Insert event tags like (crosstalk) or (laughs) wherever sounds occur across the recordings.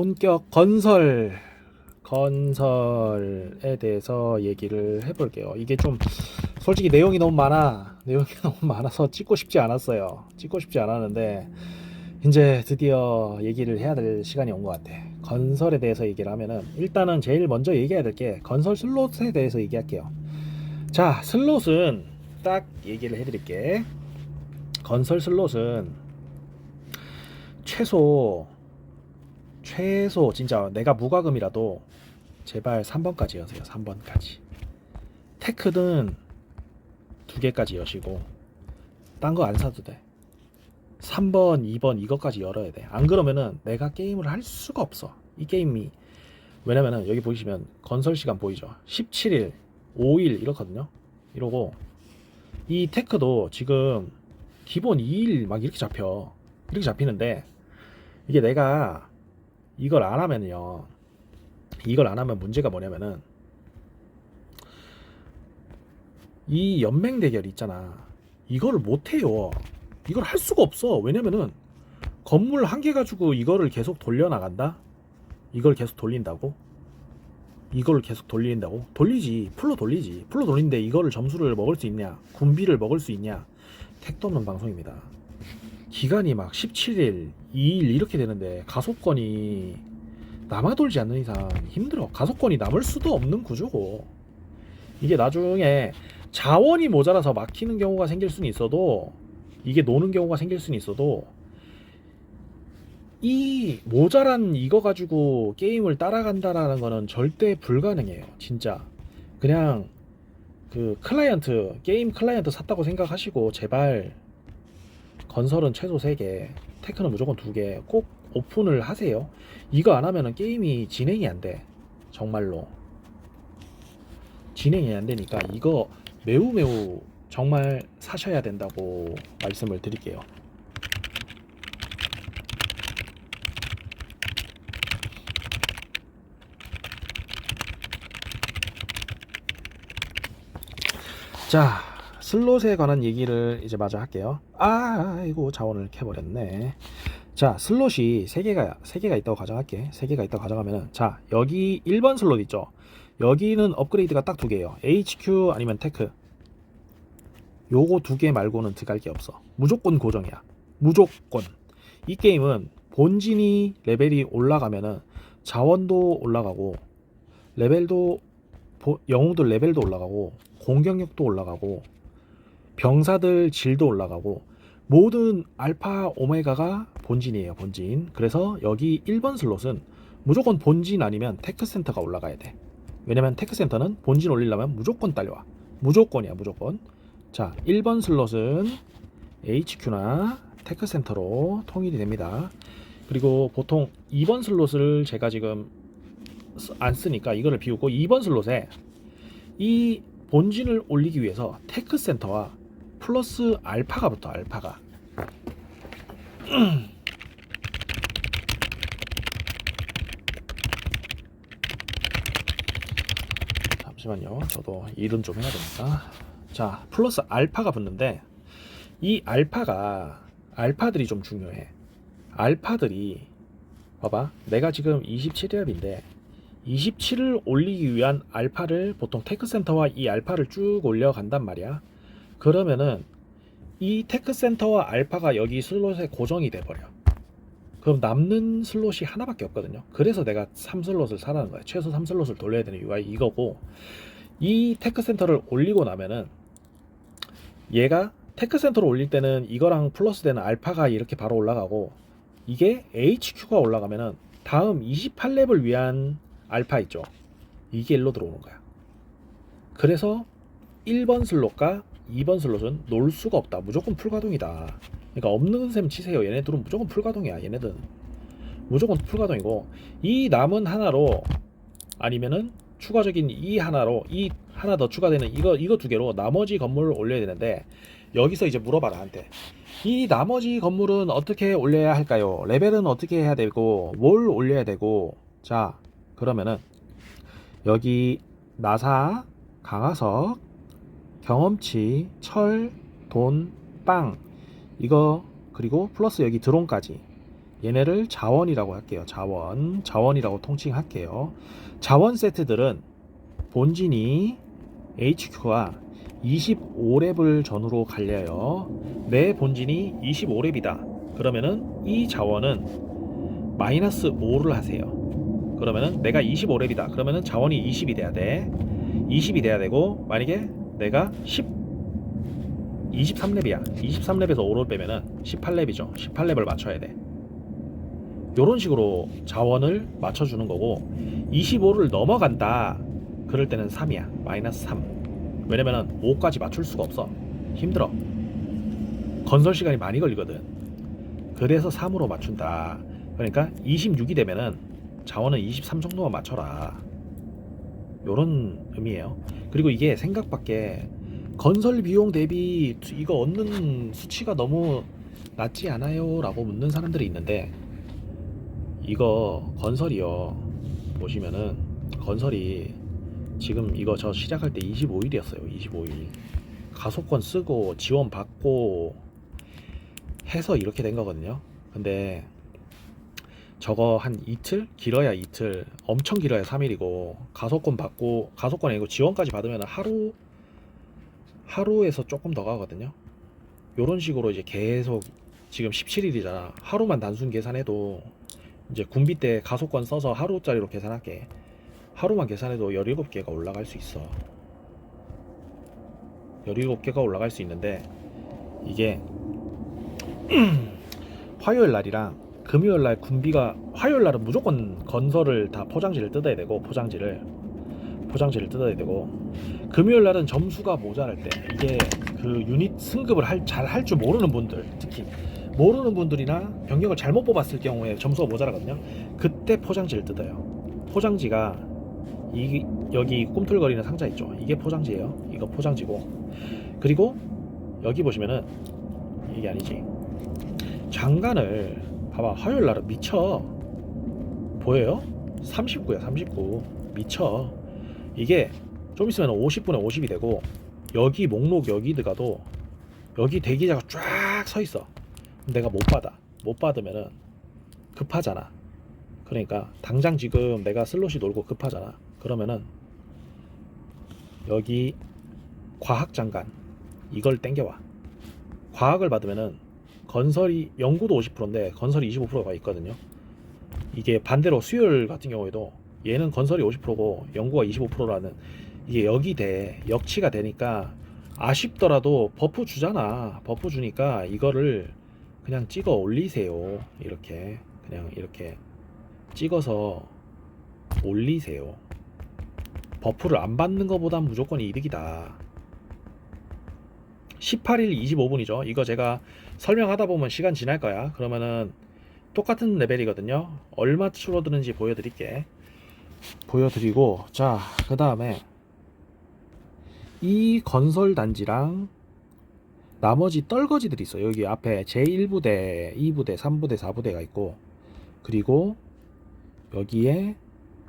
본격 건설 건설에 대해서 얘기를 해볼게요. 이게 좀 솔직히 내용이 너무 많아 내용이 (laughs) 너무 많아서 찍고 싶지 않았어요. 찍고 싶지 않았는데 이제 드디어 얘기를 해야 될 시간이 온 것 같아. 건설에 대해서 얘기를 하면은 일단은 제일 먼저 얘기해야 될 게 건설 슬롯에 대해서 얘기할게요. 자 슬롯은 딱 얘기를 해드릴게. 건설 슬롯은 최소 최소 진짜 내가 무과금이라도 제발 3번까지 여세요. 3번까지. 테크는 두 개까지 여시고 딴 거 안 사도 돼. 3번, 2번 이것까지 열어야 돼. 안 그러면은 내가 게임을 할 수가 없어. 이 게임이 왜냐면은 여기 보시면 건설 시간 보이죠? 17일, 5일 이렇거든요. 이러고 이 테크도 지금 기본 2일 막 이렇게 잡혀. 이렇게 잡히는데 이게 내가 이걸 안 하면요. 이걸 안 하면 문제가 뭐냐면은 이 연맹 대결 있잖아. 이거를 못 해요. 이걸 할 수가 없어. 왜냐면은 건물 한 개 가지고 이거를 계속 돌려 나간다. 이걸 계속 돌린다고? 이걸 계속 돌린다고? 돌리지. 풀로 돌리지. 풀로 돌리는데 이거를 점수를 먹을 수 있냐? 군비를 먹을 수 있냐? 택도 없는 방송입니다. 기간이 막 17일, 2일 이렇게 되는데 가속권이 남아 돌지 않는 이상 힘들어. 가속권이 남을 수도 없는 구조고 이게 나중에 자원이 모자라서 막히는 경우가 생길 수는 있어도 이게 노는 경우가 생길 수는 있어도 이 모자란 이거 가지고 게임을 따라간다라는 거는 절대 불가능해요. 진짜 그냥 그 클라이언트 게임 클라이언트 샀다고 생각하시고 제발 건설은 최소 3개, 테크는 무조건 2개 꼭 오픈을 하세요. 이거 안 하면은 게임이 진행이 안 돼. 정말로. 진행이 안 되니까 이거 매우 매우 정말 사셔야 된다고 말씀을 드릴게요. 자, 슬롯에 관한 얘기를 이제 마저 할게요. 아, 아이고 자원을 캐버렸네. 자, 슬롯이 세 개가 세 개가 있다고 가정할게. 세 개가 있다고 가정하면은 자, 여기 1번 슬롯 있죠. 여기는 업그레이드가 딱 두 개예요. HQ 아니면 테크. 요거 두 개 말고는 들어갈 게 없어. 무조건 고정이야. 무조건. 이 게임은 본진이 레벨이 올라가면은 자원도 올라가고 레벨도 보- 영웅들 레벨도 올라가고 공격력도 올라가고 병사들 질도 올라가고 모든 알파 오메가가 본진이에요 본진. 그래서 여기 1번 슬롯은 무조건 본진 아니면 테크센터가 올라가야 돼. 왜냐면 테크센터는 본진 올리려면 무조건 딸려와. 무조건이야 무조건. 자 1번 슬롯은 HQ나 테크센터로 통일이 됩니다. 그리고 보통 2번 슬롯을 제가 지금 쓰- 안 쓰니까 이거를 비우고 2번 슬롯에 이 본진을 올리기 위해서 테크센터와 플러스 알파가 붙어 알파가. (clears throat) 잠시만요. 저도 일은 좀 해야 되니까 자 플러스 알파가 붙는데 이 알파가 알파들이 좀 중요해. 알파들이 봐봐. 내가 지금 27렙인데 27을 올리기 위한 알파를 보통 테크센터와 이 알파를 쭉 올려간단 말이야. 그러면은 이 테크센터와 알파가 여기 슬롯에 고정이 돼버려. 그럼 남는 슬롯이 하나밖에 없거든요. 그래서 내가 3슬롯을 사라는 거야. 최소 3슬롯을 돌려야 되는 이유가 이거고 이 테크센터를 올리고 나면은 얘가 테크센터를 올릴 때는 이거랑 플러스 되는 알파가 이렇게 바로 올라가고 이게 HQ가 올라가면은 다음 28렙을 위한 알파 있죠. 이게 일로 들어오는 거야. 그래서 1번 슬롯과 2번 슬롯은 놀 수가 없다. 무조건 풀가동이다. 그러니까 없는 셈 치세요. 얘네들은 무조건 풀가동이야. 얘네들은 무조건 풀가동이고 이 남은 하나로 아니면은 추가적인 이 하나로 이 하나 더 추가되는 이거 이거 두 개로 나머지 건물을 올려야 되는데 여기서 이제 물어봐 나한테 이 나머지 건물은 어떻게 올려야 할까요? 레벨은 어떻게 해야 되고 뭘 올려야 되고 자 그러면은 여기 나사, 강화석, 경험치, 철, 돈, 빵 이거 그리고 플러스 여기 드론까지 얘네를 자원이라고 할게요. 자원, 자원이라고 통칭할게요. 자원 세트들은 본진이 HQ가 25렙을 전후로 갈려요. 내 본진이 25렙이다. 그러면은 이 자원은 마이너스 5를 하세요. 그러면은 내가 25렙이다. 그러면은 자원이 20이 돼야 돼. 20이 돼야 되고 만약에 내가 10 23렙이야. 23렙에서 5를 빼면은 18렙이죠. 18렙을 맞춰야 돼. 요런 식으로 자원을 맞춰주는 거고 25를 넘어간다. 그럴 때는 3이야. 마이너스 3. 왜냐면은 5까지 맞출 수가 없어. 힘들어. 건설 시간이 많이 걸리거든. 그래서 3으로 맞춘다. 그러니까 26이 되면은 자원은 23 정도만 맞춰라. 요런 의미예요. 그리고 이게 생각밖에 건설 비용 대비 이거 얻는 수치가 너무 낮지 않아요? 라고 묻는 사람들이 있는데 이거 건설이요. 보시면은 건설이 지금 이거 저 시작할 때 25일이었어요. 25일. 가속권 쓰고 지원 받고 해서 이렇게 된 거거든요. 근데 저거 한 이틀? 길어야 이틀. 엄청 길어야 3일이고 가속권 받고 가속권 아니고 지원까지 받으면 하루 하루에서 조금 더 가거든요. 요런 식으로 이제 계속 지금 17일이잖아. 하루만 단순 계산해도 이제 군비 때 가속권 써서 하루짜리로 계산할게. 하루만 계산해도 17개가 올라갈 수 있어. 17개가 올라갈 수 있는데 이게 (clears throat) 화요일 날이랑 금요일 날 군비가 화요일 날은 무조건 건설을 다 포장지를 뜯어야 되고 포장지를 포장지를 뜯어야 되고 금요일 날은 점수가 모자랄 때 이게 그 유닛 승급을 잘할 줄 모르는 분들 특히 모르는 분들이나 병력을 잘못 뽑았을 경우에 점수가 모자라거든요. 그때 포장지를 뜯어요. 포장지가 이 여기 꿈틀거리는 상자 있죠. 이게 포장지예요. 이거 포장지고 그리고 여기 보시면은 이게 아니지. 장관을 봐봐 화요일 날은 미쳐. 보여요? 39야 39 미쳐. 이게 좀 있으면 50분에 50이 되고 여기 목록 여기 들어가도 여기 대기자가 쫙 서 있어. 내가 못 받아. 못 받으면은 급하잖아. 그러니까 당장 지금 내가 슬롯이 놀고 급하잖아. 그러면은 여기 과학 장관 이걸 땡겨와. 과학을 받으면은 건설이 연구도 50%인데 건설이 25%가 있거든요. 이게 반대로 수요일 같은 경우에도 얘는 건설이 50%고 연구가 25%라는 이게 역이 돼 역치가 되니까 아쉽더라도 버프 주잖아. 버프 주니까 이거를 그냥 찍어 올리세요. 이렇게 그냥 이렇게 찍어서 올리세요. 버프를 안 받는 것보단 무조건 이득이다. 18일 25분이죠. 이거 제가 설명하다 보면 시간 지날 거야. 그러면은 똑같은 레벨이거든요. 얼마 줄어드는지 보여드릴게. 보여드리고 자 그 다음에 이 건설 단지랑 나머지 떨거지들이 있어요. 여기 앞에 제1부대 2부대 3부대 4부대가 있고 그리고 여기에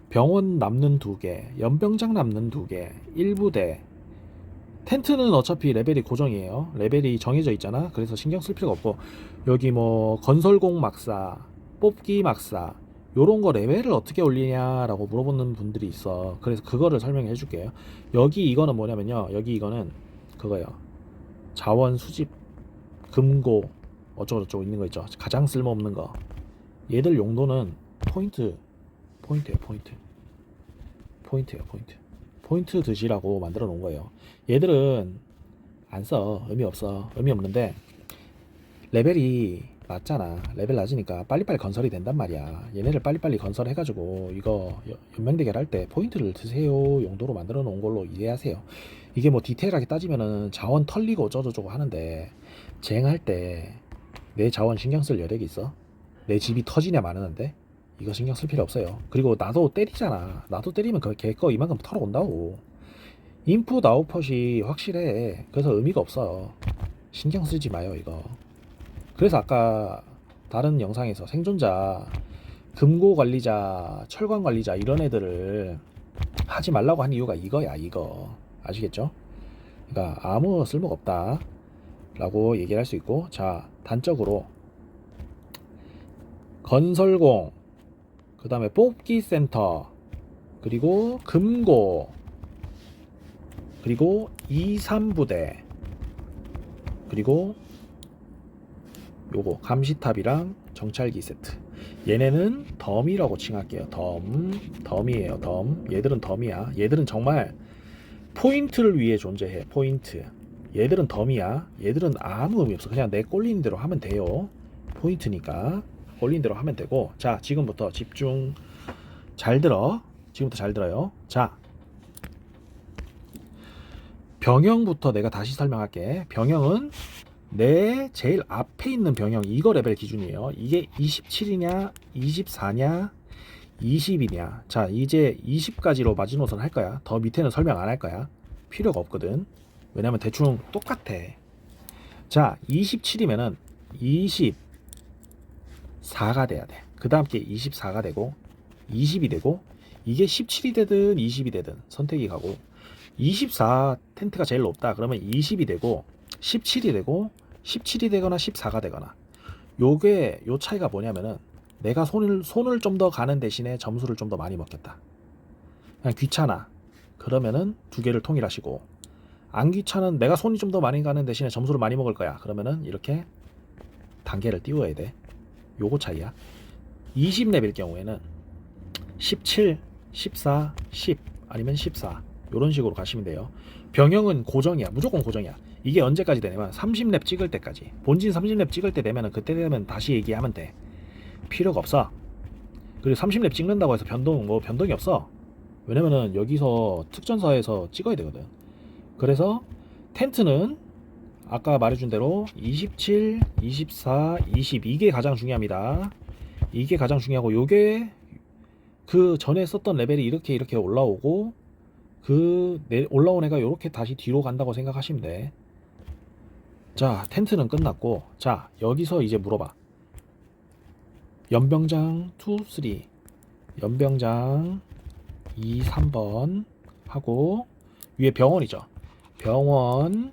병원 남는 두 개 연병장 남는 두 개 1부대 텐트는 어차피 레벨이 고정이에요 레벨이 정해져 있잖아 그래서 신경 쓸 필요가 없고 여기 뭐 건설공 막사 뽑기 막사 요런 거 레벨을 어떻게 올리냐라고 물어보는 분들이 있어. 그래서 그거를 설명해 줄게요. 여기 이거는 뭐냐면요. 여기 이거는 그거요. 자원 수집 금고 어쩌고저쩌고 있는 거 있죠. 가장 쓸모없는 거. 얘들 용도는 포인트 포인트예요, 포인트. 포인트예요, 포인트. 포인트 드시라고 만들어 놓은 거예요. 얘들은 안 써. 의미 없어. 의미 없는데 레벨이 낮잖아. 레벨 낮으니까 빨리빨리 건설이 된단 말이야. 얘네를 빨리빨리 건설해가지고 이거 여- 연맹 대결 할 때 포인트를 드세요 용도로 만들어 놓은 걸로 이해하세요. 이게 뭐 디테일하게 따지면은 자원 털리고 어쩌고저쩌고 하는데 쟁할 때 내 자원 신경 쓸 여력이 있어? 내 집이 터지냐 마느는데 이거 신경 쓸 필요 없어요. 그리고 나도 때리잖아. 나도 때리면 그걔거 이만큼 털어온다고. 인풋 아웃풋이 확실해. 그래서 의미가 없어. 신경 쓰지 마요 이거. 그래서 아까 다른 영상에서 생존자, 금고 관리자, 철관 관리자 이런 애들을 하지 말라고 한 이유가 이거야, 이거. 아시겠죠? 그러니까 아무 쓸모가 없다. 라고 얘기를 할 수 있고, 자, 단적으로 건설공, 그 다음에 뽑기 센터, 그리고 금고, 그리고 2, 3부대, 그리고 요거 감시탑이랑 정찰기 세트. 얘네는 덤이라고 칭할게요. 덤, 덤이에요. 덤. 얘들은 덤이야. 얘들은 정말 포인트를 위해 존재해. 포인트. 얘들은 덤이야. 얘들은 아무 의미 없어. 그냥 내 꼴리는 대로 하면 돼요. 포인트니까 꼴리는 대로 하면 되고. 자, 지금부터 집중. 잘 들어. 지금부터 잘 들어요. 자, 병영부터 내가 다시 설명할게. 병영은 내 제일 앞에 있는 병영 이거 레벨 기준이에요. 이게 27이냐, 24냐, 20이냐. 자, 이제 20까지로 마지노선 할 거야. 더 밑에는 설명 안 할 거야. 필요가 없거든. 왜냐면 대충 똑같아. 자, 27이면은 24가 돼야 돼. 그 다음 게 24가 되고 20이 되고 이게 17이 되든 20이 되든 선택이 가고 24 텐트가 제일 높다. 그러면 20이 되고 17이 되고 17이 되거나 14가 되거나 요게 요 차이가 뭐냐면은 내가 손을 손을 좀 더 가는 대신에 점수를 좀 더 많이 먹겠다. 그냥 귀찮아. 그러면은 두 개를 통일하시고 안 귀찮은 내가 손이 좀 더 많이 가는 대신에 점수를 많이 먹을 거야. 그러면은 이렇게 단계를 띄워야 돼. 요거 차이야. 20렙일 경우에는 17, 14, 10 아니면 14 이런 식으로 가시면 돼요. 병영은 고정이야. 무조건 고정이야. 이게 언제까지 되냐면 30렙 찍을 때까지. 본진 30렙 찍을 때 되면은 그때 되면 다시 얘기하면 돼. 필요가 없어. 그리고 30렙 찍는다고 해서 변동 뭐 변동이 없어. 왜냐면은 여기서 특전사에서 찍어야 되거든. 그래서 텐트는 아까 말해준 대로 27, 24, 20 이게 가장 중요합니다. 이게 가장 중요하고 요게 그 전에 썼던 레벨이 이렇게 이렇게 올라오고 그 내- 올라온 애가 이렇게 다시 뒤로 간다고 생각하시면 돼. 자, 텐트는 끝났고, 자, 여기서 이제 물어봐. 연병장 2, 3. 연병장 2, 3번 하고, 위에 병원이죠. 병원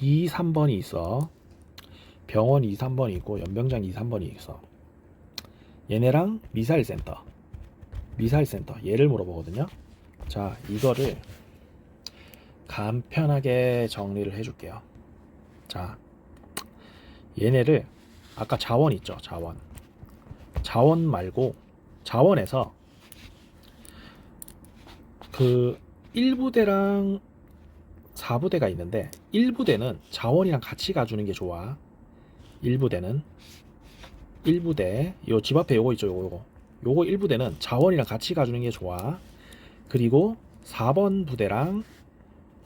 2, 3번이 있어. 병원 2, 3번이 있고, 연병장 2, 3번이 있어. 얘네랑 미사일 센터. 미사일 센터. 얘를 물어보거든요. 자, 이거를 간편하게 정리를 해줄게요. 자, 얘네를 아까 자원 있죠, 자원. 자원 말고 자원에서 그 1부대랑 4부대가 있는데 1부대는 자원이랑 같이 가주는 게 좋아. 1부대는 1부대 요 집 앞에 요거 있죠, 요거 요거. 요거 1부대는 자원이랑 같이 가주는 게 좋아. 그리고 4번 부대랑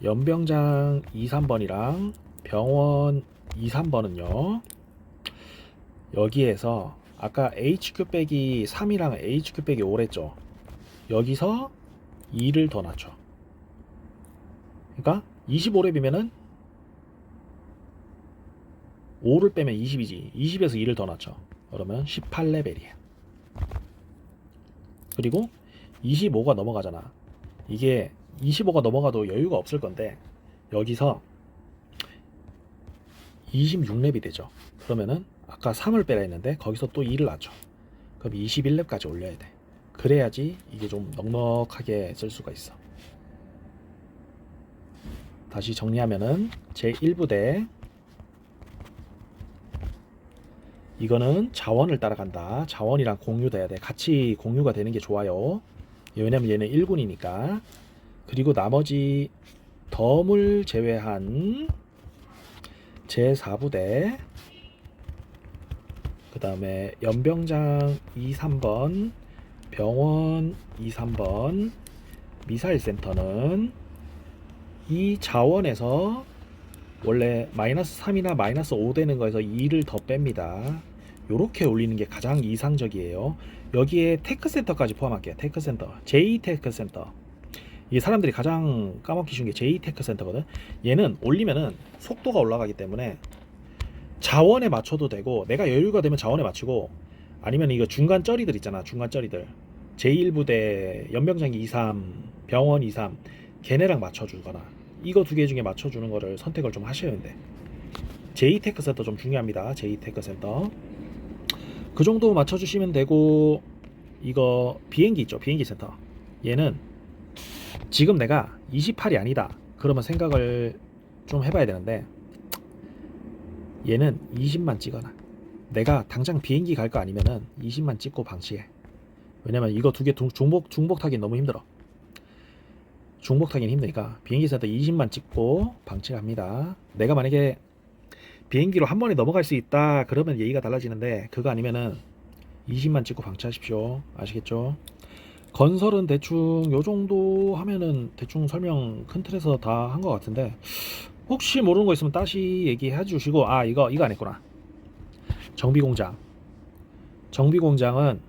연병장 2, 3번이랑 병원 2, 3번은요. 여기에서 아까 HQ 빼기 3이랑 HQ 빼기 5랬죠. 여기서 2를 더 낮춰. 그러니까 25렙이면은 5를 빼면 20이지. 20에서 2를 더 낮춰. 그러면 18레벨이야. 그리고 25가 넘어가잖아. 이게 25가 넘어가도 여유가 없을 건데 여기서 26렙이 되죠. 그러면은 아까 3을 빼라 했는데 거기서 또 2를 낮춰. 그럼 21렙까지 올려야 돼. 그래야지 이게 좀 넉넉하게 쓸 수가 있어. 다시 정리하면은 제 1부대 이거는 자원을 따라간다. 자원이랑 공유돼야 돼. 같이 공유가 되는 게 좋아요. 왜냐면 얘는 1군이니까. 그리고 나머지 덤을 제외한 제4부대 그 다음에 연병장 2, 3번 병원 2, 3번 미사일 센터는 이 자원에서 원래 마이너스 3이나 마이너스 5 되는 거에서 2를 더 뺍니다. 요렇게 올리는 게 가장 이상적이에요. 여기에 테크센터까지 포함할게요. 테크센터, J 테크센터. 이 사람들이 가장 까먹기 쉬운 게 J 테크센터거든. 얘는 올리면은 속도가 올라가기 때문에 자원에 맞춰도 되고 내가 여유가 되면 자원에 맞추고 아니면 이거 중간 쩌리들 있잖아. 중간 쩌리들. 제1부대 연병장기 23, 병원 23 걔네랑 맞춰주거나 이거 두 개 중에 맞춰주는 거를 선택을 좀 하셔야 돼. J 테크 센터 좀 중요합니다. J 테크 센터. 그 정도 맞춰주시면 되고 이거 비행기 있죠 비행기 센터 얘는 지금 내가 28이 아니다 그러면 생각을 좀 해봐야 되는데 얘는 20만 찍어놔 내가 당장 비행기 갈 거 아니면은 20만 찍고 방치해 왜냐면 이거 두 개 중복 중복 타기 너무 힘들어 중복 타기는 힘드니까 비행기 센터 20만 찍고 방치합니다. 내가 만약에 비행기로 한 번에 넘어갈 수 있다 그러면 얘기가 달라지는데 그거 아니면은 20만 찍고 방치하십시오. 아시겠죠? 건설은 대충 요 정도 하면은 대충 설명 큰 틀에서 다 한 것 같은데 혹시 모르는 거 있으면 다시 얘기해 주시고 아 이거 이거 안 했구나. 정비 공장. 정비 공장은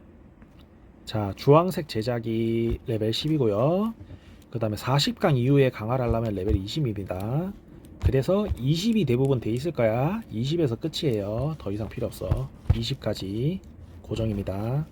자 주황색 제작이 레벨 10이고요 그 다음에 40강 이후에 강화를 하려면 레벨 20입니다. 그래서 20이 대부분 돼 있을 거야. 20에서 끝이에요. 더 이상 필요 없어. 20까지 고정입니다